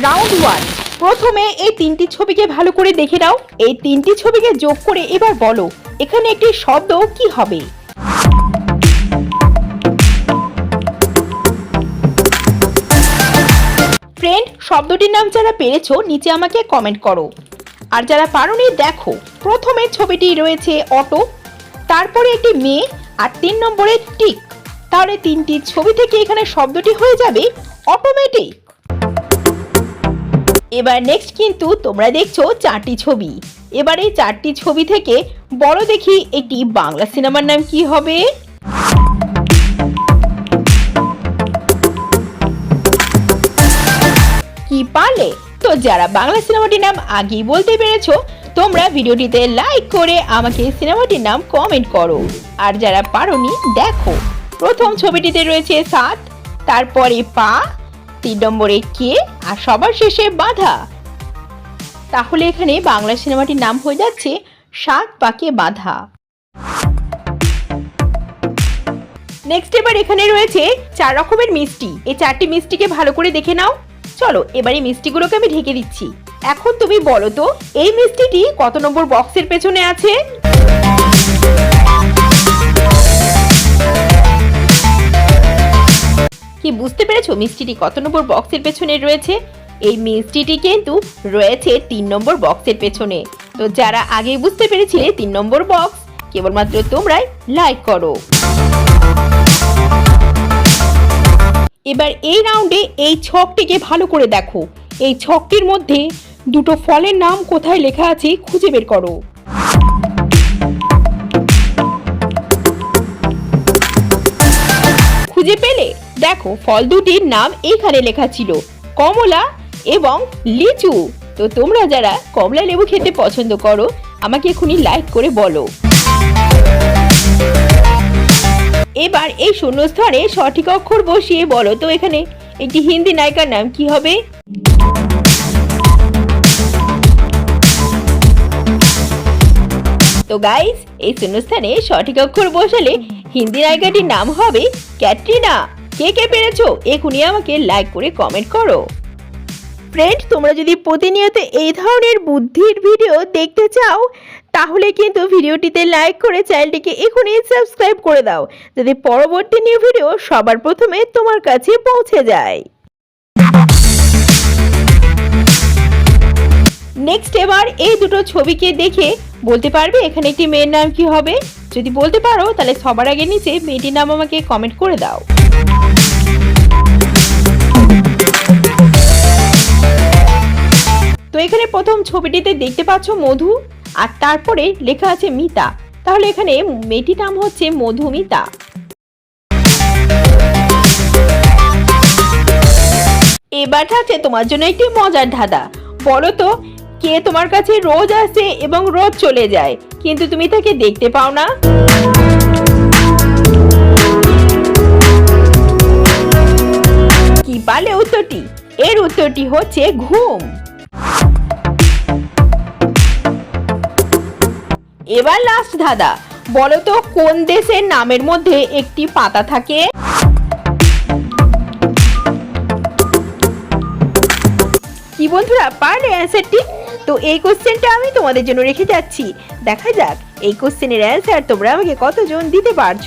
Round one প্রথমে এই তিনটি ছবিকে ভালো করে দেখে নাও। এই তিনটি ছবিকে যোগ করে এবার বলো, এখানে একটি শব্দ কি হবে? ফ্রেন্ড শব্দটির নাম যারা পেরেছ, নিচে আমাকে কমেন্ট করো। আর যারা পারোনি, দেখো, প্রথমে ছবিটি রয়েছে অটো, তারপরে একটি মেয়ে, আর তিন নম্বরে টিক। তাহলে তিনটি ছবি থেকে এখানে শব্দটি হয়ে যাবে অটোমেটিক এবার নেক্সট কিন্তু তোমরা দেখছ চারটি ছবি। এবার এই চারটি ছবি থেকে বড় দেখি একটি বাংলা সিনেমার নাম কি হবে? কি পারলে? তো যারা বাংলা সিনেমাটির নাম আগেই বলতে পেরেছ, তোমরা ভিডিওটিতে লাইক করে আমাকে সিনেমাটির নাম কমেন্ট করো। আর যারা পারোনি, দেখো। প্রথম ছবিটিতে রয়েছে সাত, তারপরে পা তিন নম্বরে কে আর সবার শেষে বাধা। তাহলে এখানে বাংলা সিনেমাটির নাম হয়ে যাচ্ছে সাত পাকে বাধা। নেক্সট এবার এখানে রয়েছে চার রকমের মিষ্টি। এই চারটি মিষ্টিকে ভালো করে দেখে নাও। চলো, এবার এই মিষ্টিগুলোকে আমি ঢেকে দিচ্ছি। এখন তুমি বলো তো, এই মিষ্টিটি কত নম্বর বক্সের পেছনে আছে? কি বুঝতে পেরেছ মিষ্টিটি কত নম্বর বক্সের পেছনে রয়েছে? এই মিষ্টিটি কিন্তু রয়েছে তিন নম্বর বক্সের পেছনে। তো যারা আগে বুঝতে পেরেছিলে তিন নম্বর বক্স, কেবলমাত্র তোমরাই লাইক করো। এবার এই রাউন্ডে এই ছকটিকে ভালো করে দেখো। এই ছকটির মধ্যে দুটো ফলের নাম কোথায় লেখা আছে খুঁজে বের করো। দেখো ফল দুটির নাম এখানে লেখা ছিল, কমলা এবং লিচু। তো তোমরা যারা কমলা লেবু খেতে পছন্দ করো, আমাকে এখনই লাইক করে বলো। এবার এই শূন্যস্থানে সঠিক অক্ষর বসিয়ে বলো। তো এখানে একটি হিন্দি নায়িকার নাম কি হবে? তো গাইস এই শূন্যস্থানে সঠিক অক্ষর বসালে হিন্দি নায়িকাটির নাম হবে ক্যাটরিনা। কে কে পেরেছ এখনই আমাকে লাইক করে কমেন্ট করো। ফ্রেন্ড তোমরা যদি প্রতিনিয়ত এই ধরনের বুদ্ধির ভিডিও দেখতে চাও, তাহলে কিন্তু ভিডিওটিতে লাইক করে চ্যানেলটিকে এখনই সাবস্ক্রাইব করে দাও, যাতে পরবর্তী নিউ ভিডিও সবার প্রথমে তোমার কাছে পৌঁছে যায়। নেক্সট এবার এই দুটো ছবিকে দেখে বলতে পারবে এখানে একটি মেয়ের নাম কি হবে? যদি বলতে পারো, তাহলে সবার আগে নিচে মেয়েটির নাম আমাকে কমেন্ট করে দাও। তো এখানে প্রথম ছবিটিতে দেখতে পাচ্ছ মধু, আর তারপরে লেখা আছে মিতা। তাহলে এখানে মেয়েটির নাম হচ্ছে মধুমিতা এবার থাকছে তোমার জন্য একটি মজার ধাঁধা। বলো তো, কে তোমার কাছে রোজ আসে এবং রোজ চলে যায়? কিন্তু তুমি তাকে দেখতে পাও না। উত্তরটি। এর উত্তরটি হচ্ছে ঘুম। এবার লাস্ট ধাঁধা। বলতো কোন দেশের নামের মধ্যে একটি পাতা থাকে? কি বন্ধুরা, পারলে অ্যান্সারটি তো এই কোশ্চেনটা আমি তোমাদের জন্য রেখে যাচ্ছি। দেখা যাক, এই কোশ্চেনের অ্যান্সার তোমরা আমাকে কতজন দিতে পারছ?